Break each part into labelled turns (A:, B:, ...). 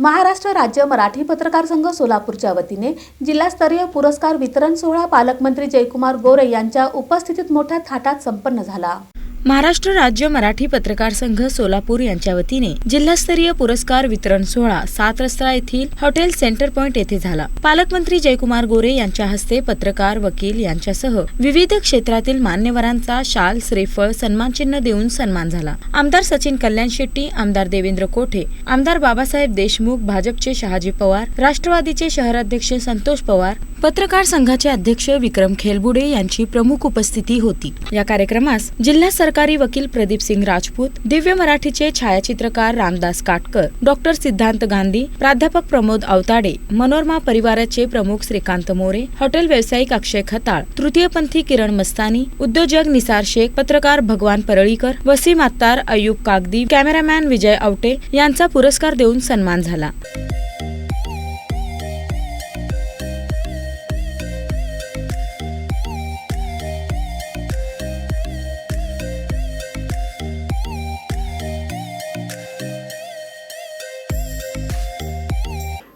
A: महाराष्ट्र राज्य मराठी पत्रकार संघ सोलापूरच्या वतीने जिल्हास्तरीय पुरस्कार वितरण सोहळा पालकमंत्री जयकुमार गोरे यांच्या उपस्थितीत मोठ्या थाटात संपन्न झाला. महाराष्ट्र राज्य मराठी पत्रकार संघ सोलापूर यांच्या वतीने जिल्हास्तरीय पुरस्कार वितरण सोहळा सात रस्ता येथील हॉटेल सेंटर पॉइंट येथे झाला. पालकमंत्री जयकुमार गोरे यांच्या हस्ते पत्रकार वकील यांच्यासह विविध क्षेत्रातील मान्यवरांचा शाल श्रीफळ सन्मानचिन्ह देऊन सन्मान झाला. आमदार सचिन कल्याण शेट्टी आमदार देवेंद्र कोठे आमदार बाबासाहेब देशमुख भाजपचे शहाजी पवार राष्ट्रवादीचे शहराध्यक्ष संतोष पवार पत्रकार संघाचे अध्यक्ष विक्रम खेलबुडे यांची प्रमुख उपस्थिती होती. या कार्यक्रमास जिल्हा सरकारी वकील प्रदीप सिंग राजपूत दिव्य मराठीचे छायाचित्रकार रामदास काटकर डॉक्टर सिद्धांत गांधी प्राध्यापक प्रमोद अवताडे मनोरमा परिवाराचे प्रमुख श्रीकांत मोरे हॉटेल व्यावसायिक अक्षय खताळ तृतीयपंथी किरण मस्तानी उद्योजक निसार शेख पत्रकार भगवान परळीकर वसीम अत्तार अयुब कागदी कॅमेरामॅन विजय आवटे यांचा पुरस्कार देऊन सन्मान झाला.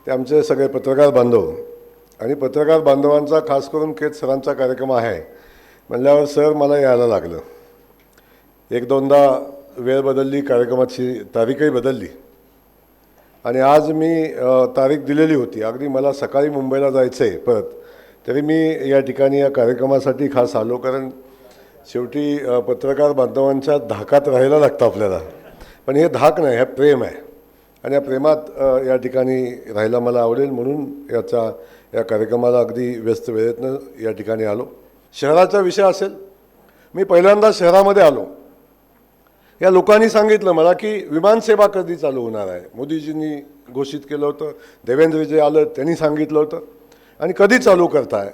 B: ते आमचे सगळे पत्रकार बांधव. आणि पत्रकार बांधवांचा खास करून केत सरांचा कार्यक्रम आहे. म्हणल्यावर सर मला यायला लागलं. एक दोनदा वेळ बदलली कार्यक्रमाची तारीखही बदलली. आणि आज मी तारीख दिलेली होती. अगदी मला सकाळी मुंबईला जायचं आहे परत. तरी मी या ठिकाणी या कार्यक्रमासाठी खास आलो कारण शेवटी पत्रकार बांधवांच्या धाकात राहायला लागतं आपल्याला. पण हे धाक नाही हे प्रेम आहे. आणि या प्रेमात या ठिकाणी राहायला मला आवडेल म्हणून याचा या कार्यक्रमाला अगदी व्यस्त वेळेतनं या ठिकाणी आलो. शहराचा विषय असेल मी पहिल्यांदा शहरामध्ये आलो. या लोकांनी सांगितलं मला की विमानसेवा कधी चालू होणार आहे? मोदीजींनी घोषित केलं होतं देवेंद्रजी आलं त्यांनी सांगितलं होतं. आणि कधी चालू करताय?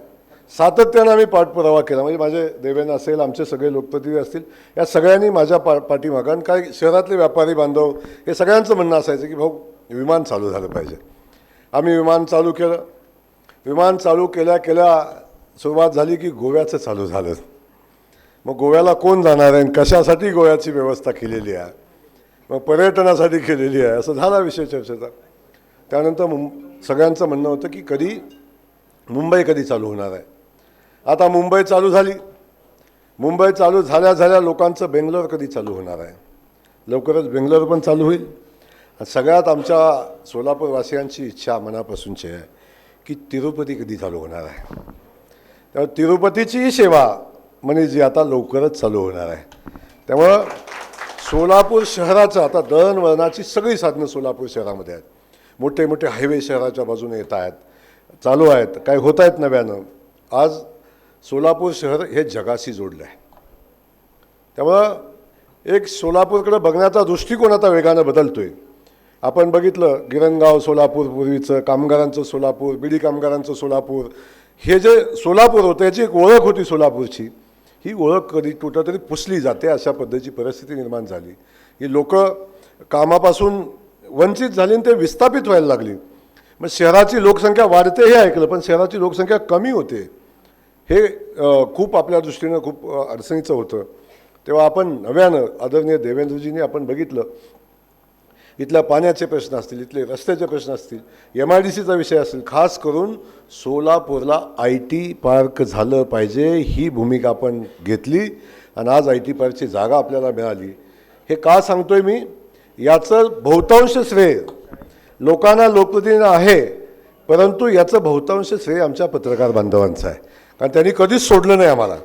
B: सातत्यानं आम्ही पाठपुरावा केला. म्हणजे माझे देवेंद्र असेल आमचे सगळे लोकप्रतिनिधी असतील या सगळ्यांनी माझ्या पा पाठीमागं आणि काय शहरातले व्यापारी बांधव हे सगळ्यांचं म्हणणं असायचं की भाऊ विमान चालू झालं पाहिजे. आम्ही विमान चालू केलं. विमान चालू केल्या केल्या सुरुवात झाली की गोव्याचं चालू झालं. मग गोव्याला कोण जाणार आहे आणि कशासाठी गोव्याची व्यवस्था केलेली आहे? मग पर्यटनासाठी केलेली आहे? असं झाला विषय चर्चेचा. त्यानंतर मुं सगळ्यांचं म्हणणं होतं की कधी मुंबई कधी चालू होणार आहे? आता मुंबई चालू झाली. मुंबई चालू झाल्या झाल्या लोकांचं बेंगलोर कधी चालू होणार आहे? लवकरच बेंगलोर पण चालू होईल. सगळ्यात आमच्या सोलापूरवासियांची इच्छा मनापासूनची आहे की तिरुपती कधी चालू होणार आहे? त्यामुळे तिरुपतीचीही सेवा म्हणजे जी आता लवकरच चालू होणार आहे. त्यामुळं सोलापूर शहराचं आता दळणवळणाची सगळी साधनं सोलापूर शहरामध्ये आहेत. मोठे मोठे हायवे शहराच्या बाजूने येत आहेत. चालू आहेत. काय होत आहेत नव्यानं. आज सोलापूर शहर हे जगाशी जोडलं आहे. त्यामुळं एक सोलापूरकडे बघण्याचा दृष्टिकोन आता वेगानं बदलतो आहे आपण बघितलं गिरणगाव सोलापूर पूर्वीचं कामगारांचं सोलापूर बिडी कामगारांचं सोलापूर. हे जे सोलापूर होतं याची एक ओळख होती सोलापूरची. ही ओळख कधी कुठंतरी पुसली जाते अशा पद्धतीची परिस्थिती निर्माण झाली. ही लोक कामापासून वंचित झाली आणि ते विस्थापित व्हायला लागली. मग शहराची लोकसंख्या वाढते हे ऐकलं पण शहराची लोकसंख्या कमी होते. हे खूप आपल्या दृष्टीनं खूप अडचणीचं होतं. तेव्हा आपण नव्यानं आदरणीय देवेंद्रजींनी आपण बघितलं इथल्या पाण्याचे प्रश्न असतील इथले रस्त्याचे प्रश्न असतील एम आय डी सीचा विषय असेल खास करून सोलापूरला आय टी पार्क झालं पाहिजे ही भूमिका आपण घेतली आणि आज आय टी पार्कची जागा आपल्याला मिळाली. हे का सांगतोय मी? याचं बहुतांश श्रेय लोकांना लोकप्रतिनिधी आहे परंतु याचं बहुतांश श्रेय आमच्या पत्रकार बांधवांचं आहे. कारण त्यांनी कधीच सोडलं नाही आम्हाला.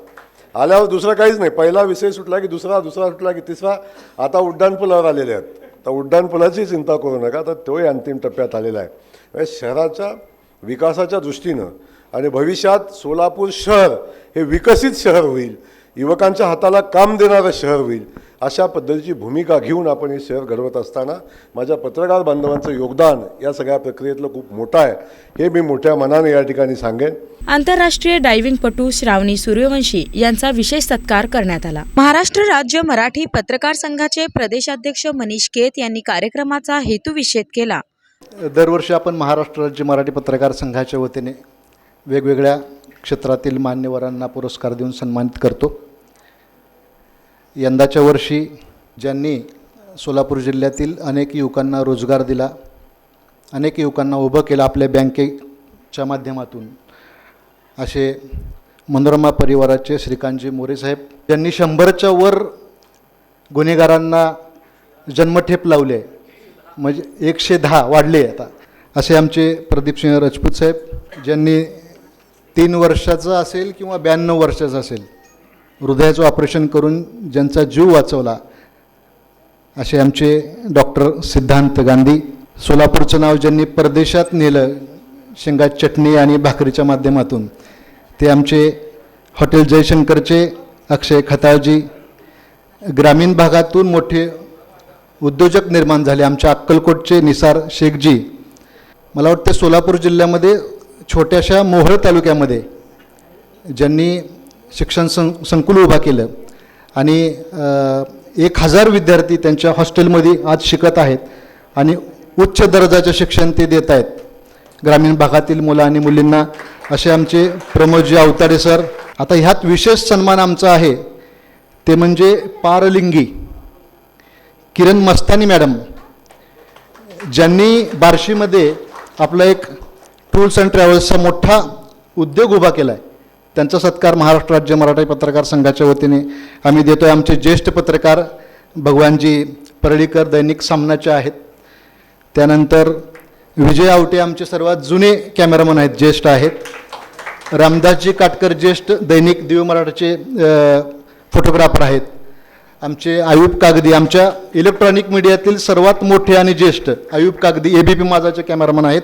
B: आल्यावर दुसरं काहीच नाही. पहिला विषय सुटला की दुसरा दुसरा सुटला की तिसरा. आता उड्डाणपुलावर आलेले आहेत. तर उड्डाणपुलाची चिंता करू नका. तर तोही अंतिम टप्प्यात आलेला आहे. म्हणजे शहराच्या विकासाच्या दृष्टीनं आणि भविष्यात सोलापूर शहर हे विकसित शहर होईल. युवकांच्या हाताला काम देणारं शहर होईल. अशा पद्धतीची भूमिका घेऊन आपण हे शहर घडवत असताना माझ्या पत्रकार बांधवांचं योगदान या सगळ्या प्रक्रियेतलं खूप मोठं आहे. हे मी मोठ्या मनाने या ठिकाणी सांगेन.
A: आंतरराष्ट्रीय डायव्हिंगपटू श्रावणी सूर्यवंशी यांचा विशेष सत्कार करण्यात आला. महाराष्ट्र राज्य मराठी पत्रकार संघाचे प्रदेशाध्यक्ष मनीष केत यांनी कार्यक्रमाचा हेतुविषेद केला.
C: दरवर्षी आपण महाराष्ट्र राज्य मराठी पत्रकार संघाच्या वतीने वेगवेगळ्या क्षेत्रातील मान्यवरांना पुरस्कार देऊन सन्मानित करतो. यंदाच्या वर्षी ज्यांनी सोलापूर जिल्ह्यातील अनेक युवकांना रोजगार दिला अनेक युवकांना उभं केलं आपल्या बँकेच्या माध्यमातून असे मनोरमा परिवाराचे श्रीकांतजी मोरेसाहेब यांनी शंभरच्या वर गुन्हेगारांना जन्मठेप लावले आहे म्हणजे एकशे दहा वाढले आता असे आमचे प्रदीपसिंह राजपूत साहेब ज्यांनी तीन वर्षाचं असेल किंवा ब्याण्णव वर्षाचं असेल हृदयाचं ऑपरेशन करून ज्यांचा जीव वाचवला असे आमचे डॉक्टर सिद्धांत गांधी. सोलापूरचं नाव ज्यांनी परदेशात नेलं शेंगा चटणी आणि भाकरीच्या माध्यमातून ते आमचे हॉटेल जयशंकरचे अक्षय खताळजी. ग्रामीण भागातून मोठे उद्योजक निर्माण झाले आमच्या अक्कलकोटचे निसार शेखजी. मला वाटतं सोलापूर जिल्ह्यामध्ये छोट्याशा मोहळ तालुक्यामध्ये ज्यांनी शिक्षण सं संकुल उभा केलं. आणि एक हजार विद्यार्थी त्यांच्या हॉस्टेलमध्ये आज शिकत आहेत आणि उच्च दर्जाचे शिक्षण ते देत आहेत. ग्रामीण भागातील मुलं आणि मुलींना असे आमचे प्रमोदजी अवतारे सर आता ह्यात विशेष सन्मान आमचा आहे. ते म्हणजे पारलिंगी किरण मस्तानी मॅडम ज्यांनी बार्शीमध्ये आपला एक टूर्स अँड ट्रॅव्हल्सचा मोठा उद्योग उभा केला आहे त्यांचा सत्कार महाराष्ट्र राज्य मराठी पत्रकार संघाच्या वतीने आम्ही देतो आहे आमचे ज्येष्ठ पत्रकार भगवानजी परळीकर दैनिक सामनाचे आहेत. त्यानंतर विजय आवटे आमचे सर्वात जुने कॅमेरामन आहेत ज्येष्ठ आहेत. रामदासजी काटकर ज्येष्ठ दैनिक दिव मराठीचे फोटोग्राफर आहेत. आमचे आयुब कागदी आमच्या इलेक्ट्रॉनिक मीडियातील सर्वात मोठे आणि ज्येष्ठ आयुब कागदी ए बी पी माझाचे कॅमेरामन आहेत.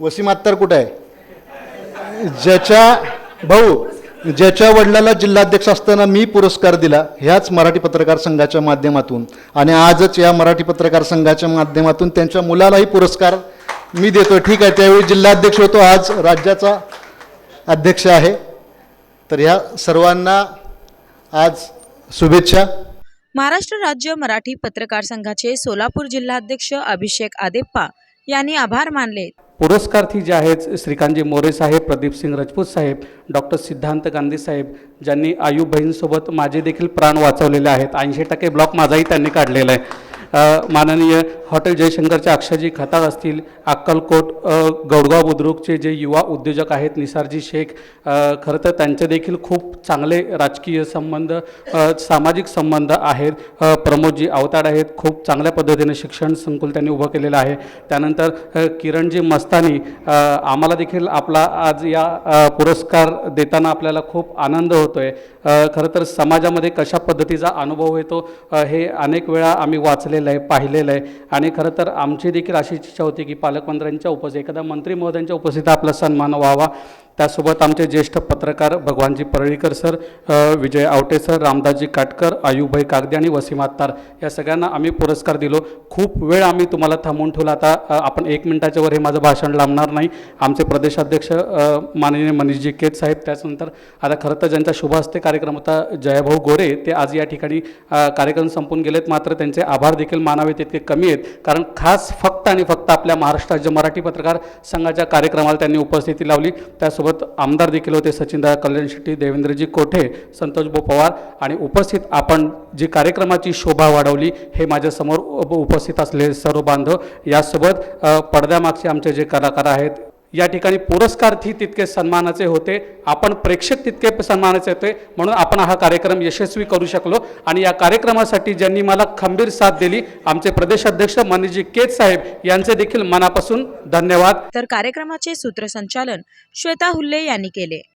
C: वसीम अत्तर कुठं आहे? ज्याच्या भाऊ ज्याच्या वडिलाला जिल्हाध्यक्ष असताना मी पुरस्कार दिला ह्याच मराठी पत्रकार संघाच्या माध्यमातून. आणि आजच या मराठी पत्रकार संघाच्या माध्यमातून त्यांच्या मुलालाही पुरस्कार मी देतो ठीक आहे त्यावेळी जिल्हाध्यक्ष होतो. आज राज्याचा अध्यक्ष आहे. तर ह्या सर्वांना आज शुभेच्छा.
D: महाराष्ट्र राज्य मराठी पत्रकार संघाचे सोलापूर जिल्हाध्यक्ष अभिषेक आदेप्पा यांनी आभार मानले.
E: पुरस्कार्थी जे आहेत श्रीकांतजी मोरे साहेब प्रदीपसिंग राजपूत साहेब डॉक्टर सिद्धांत गांधी साहेब ज्यांनी आयु बहीणसोबत माझे देखील प्राण वाचवलेले आहेत. ऐंशी टक्के ब्लॉक माझाही त्यांनी काढलेला आहे. माननीय हॉटेल जयशंकरचे अक्षयजी खताळ असतील अक्कलकोट गौडगाव बुद्रुकचे जे युवा उद्योजक आहेत निसारजी शेख खरं तर त्यांचे देखील खूप चांगले राजकीय संबंध सामाजिक संबंध आहेत. प्रमोदजी अवताड आहेत खूप चांगल्या पद्धतीने शिक्षण संकुल त्यांनी उभं केलेलं आहे. त्यानंतर किरणजी मस्तानी आम्हाला देखील आपला आज या पुरस्कार देताना आपल्याला खूप आनंद होतो आहे खरं तर समाजामध्ये कशा पद्धतीचा अनुभव येतो हे अनेक वेळा आम्ही वाचलेलं आहे पाहिलेलं आहे. आणि खरं तर आमची देखील अशी इच्छा होती की पालकमंत्र्यांच्या उपस्थित एखादा मंत्री महोदयांच्या उपस्थितीत आपला सन्मान व्हावा. त्यासोबत आमचे ज्येष्ठ पत्रकार भगवानजी परळीकर सर विजय आवटे सर रामदासजी काटकर आयुभाई कागदे आणि वसीम आत्तार या सगळ्यांना आम्ही पुरस्कार दिलो. खूप वेळ आम्ही तुम्हाला थांबवून ठेवला आता आपण एक मिनिटाच्या वर हे माझं भाषण लांबणार नाही. आमचे प्रदेशाध्यक्ष माननीय मनीषजी केत साहेब त्याचनंतर आता खरं तर ज्यांचा शुभ हस्ते कार्यक्रम होता जयभाऊ गोरे ते आज या ठिकाणी कार्यक्रम संपून गेलेत. मात्र त्यांचे आभार देखील मानावे तितके कमी आहेत. कारण खास फक्त आणि फक्त आपल्या महाराष्ट्र राज्य मराठी पत्रकार संघाच्या कार्यक्रमाला त्यांनी उपस्थिती लावली. त्यासोबत आमदार देखील होते सचिनदा कल्याण शेट्टी देवेंद्रजी कोठे संतोषभाऊ पवार आणि उपस्थित आपण जी कार्यक्रमाची शोभा वाढवली हे माझ्यासमोर उपस्थित असलेले सर्व बांधव यासोबत पडद्यामागचे आमचे जे कलाकार आहेत या ठिकाणी पुरस्कार्थी तितके सन्मानाचे होते. आपण प्रेक्षक तितके सन्मानाचे होते. म्हणून आपण हा कार्यक्रम यशस्वी करू शकलो. आणि या कार्यक्रमासाठी ज्यांनी मला खंबीर साथ दिली आमचे प्रदेशाध्यक्ष मनीजी केत साहेब यांचे देखील मनापासून धन्यवाद.
D: तर कार्यक्रमाचे सूत्रसंचालन श्वेता हुल्ले यांनी केले.